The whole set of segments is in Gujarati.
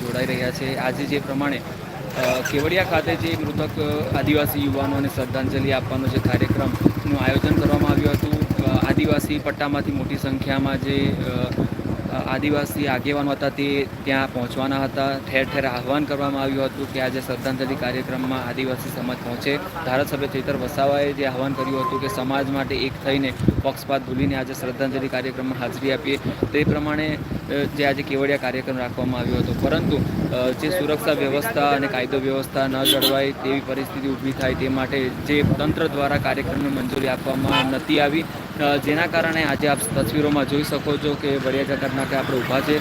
જોડાઈ રહ્યા છે. આજે જે પ્રમાણે કેવડિયા ખાતે જે મૃતક આદિવાસી યુવાનોને શ્રદ્ધાંજલિ આપવાનો જે કાર્યક્રમનું આયોજન કરવામાં આવ્યું હતું આદિવાસી પટ્ટામાંથી મોટી સંખ્યામાં જે આદિવાસી આગેવાનો હતા તે ત્યાં પહોંચવાના હતા. ઠેર ઠેર આહવાન કરવામાં આવ્યું હતું કે આજે શ્રદ્ધાંજલિ કાર્યક્રમમાં આદિવાસી સમાજ પહોંચે. ધારાસભ્ય ચેતર વસાવાએ જે આહવાન કર્યું હતું કે સમાજ માટે એક થઈને પક્ષપાત ભૂલીને આજે શ્રદ્ધાંજલિ કાર્યક્રમમાં હાજરી આપીએ. તે પ્રમાણે જે આજે કેવડિયા કાર્યક્રમ રાખવામાં આવ્યો હતો. પરંતુ જે સુરક્ષા વ્યવસ્થા અને કાયદો વ્યવસ્થા ન જળવાય તેવી પરિસ્થિતિ ઊભી થાય તે માટે જે તંત્ર દ્વારા કાર્યક્રમને મંજૂરી આપવામાં નથી આવી. જેના કારણે આજે આપ તસવીરોમાં જોઈ શકો છો કે વડિયા જકાત નાકે આપણે ઊભા છે.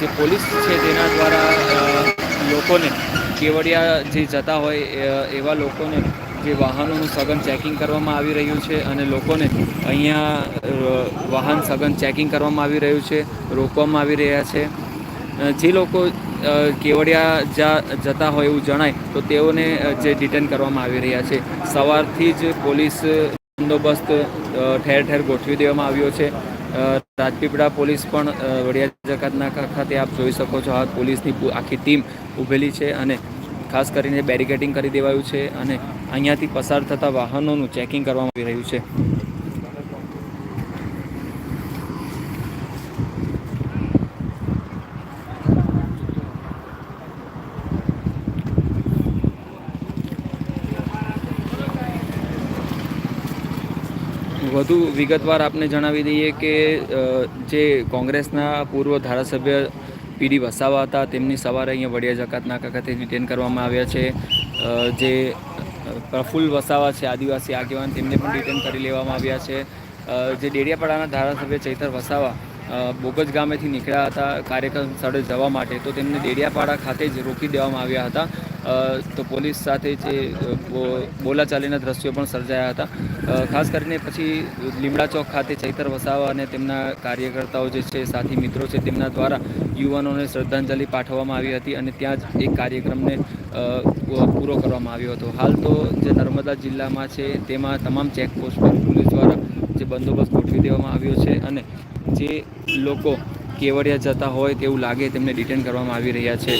જે પોલીસ છે તેના દ્વારા લોકોને કેવડિયા જે જતા હોય એવા લોકોને જે વાહનોનું સઘન ચેકિંગ કરવામાં આવી રહ્યું છે અને લોકોને અહીંયા વાહન સઘન ચેકિંગ કરવામાં આવી રહ્યું છે, રોકવામાં આવી રહ્યા છે. જે લોકો કેવડિયા જા, જતા હોય એવું જણાય, તો તેઓને જે ડિટેન કરવામાં આવી રહ્યા છે. સવારથી જ પોલીસ બંદોબસ્ત ઠેર ઠેર ગોઠવી દેવામાં આવ્યો છે. રાજપીપળા પોલીસ પણ વડિયા જકાતના ખાતે આપ જોઈ શકો છો, આ પોલીસની આખી ટીમ ઊભેલી છે અને ખાસ કરીને બેરિકેડિંગ કરી દેવાયું છે અને અહીંયાથી પસાર થતા વાહનોનું ચેકિંગ કરવામાં આવી રહ્યું છે. વધુ વિગતવાર આપને જણાવી દઈએ કે જે કોંગ્રેસના પૂર્વ ધારાસભ્ય પીડી વસાવા હતા, તેમની સવારે અહીંયા વડિયા જકાત નાકા ખાતે ડિટેન કરવામાં આવ્યા છે. જે પ્રફુલ્લ વસાવા છે, આદિવાસી આગેવાન, તેમને પણ ડિટેન કરી લેવામાં આવ્યા છે. જે ડેડિયાપાડાના ધારાસભ્ય ચૈતર વસાવા બોગજ ગામેથી નીકળ્યા હતા કાર્યક્રમ સ્થળે જવા માટે, તો તેમને ડેડિયાપાડા ખાતે જ રોકી દેવામાં આવ્યા હતા. તો પોલીસ સાથે જે બોલાચાલીના દ્રશ્યો પણ સર્જાયા હતા. ખાસ કરીને પછી લીમડા ચોક ખાતે ચૈતર વસાવા અને તેમના કાર્યકર્તાઓ જે છે, સાથી મિત્રો છે, તેમના દ્વારા યુવાનોને શ્રદ્ધાંજલિ પાઠવવામાં આવી હતી અને ત્યાં જ એક કાર્યક્રમને પૂરો કરવામાં આવ્યો હતો. હાલ તો જે નર્મદા જિલ્લામાં છે, તેમાં તમામ ચેકપોસ્ટ પર પોલીસ દ્વારા જે બંદોબસ્ત ગોઠવી દેવામાં આવ્યો છે અને જે લોકો કેવડિયા જતા હોય તેવું લાગે તેમને ડિટેન કરવામાં આવી રહ્યા છે.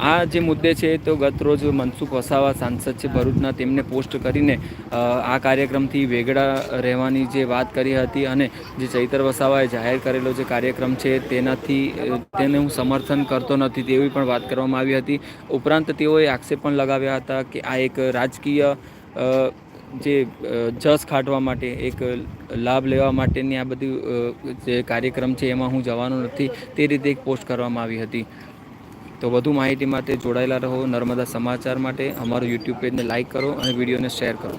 આ જે મુદ્દે છે તો ગત રોજ મનસુખ વસાવા સાંસદ છે ભરૂચના તેમને પોસ્ટ કરીને આ કાર્યક્રમથી વેગળા રહેવાની જે વાત કરી હતી અને જે ચૈતર વસાવાએ જાહેર કરેલો જે કાર્યક્રમ છે તેનાથી તેને હું સમર્થન કરતો નથી તેવી પણ વાત કરવામાં આવી હતી. ઉપરાંત તેઓએ આક્ષેપ પણ લગાવ્યા હતા કે આ એક રાજકીય જે જસ ખાટવા માટે એક લાભ લેવા માટેની આ બધી જે કાર્યક્રમ છે એમાં હું જવાનો નથી, તે રીતે એક પોસ્ટ કરવામાં આવી હતી. તો વધુ માહિતી માટે જોડાયેલા રહો નર્મદા સમાચાર માટે. અમારું યુટ્યુબ પેજને લાઇક કરો અને વિડીયોને શેર કરો.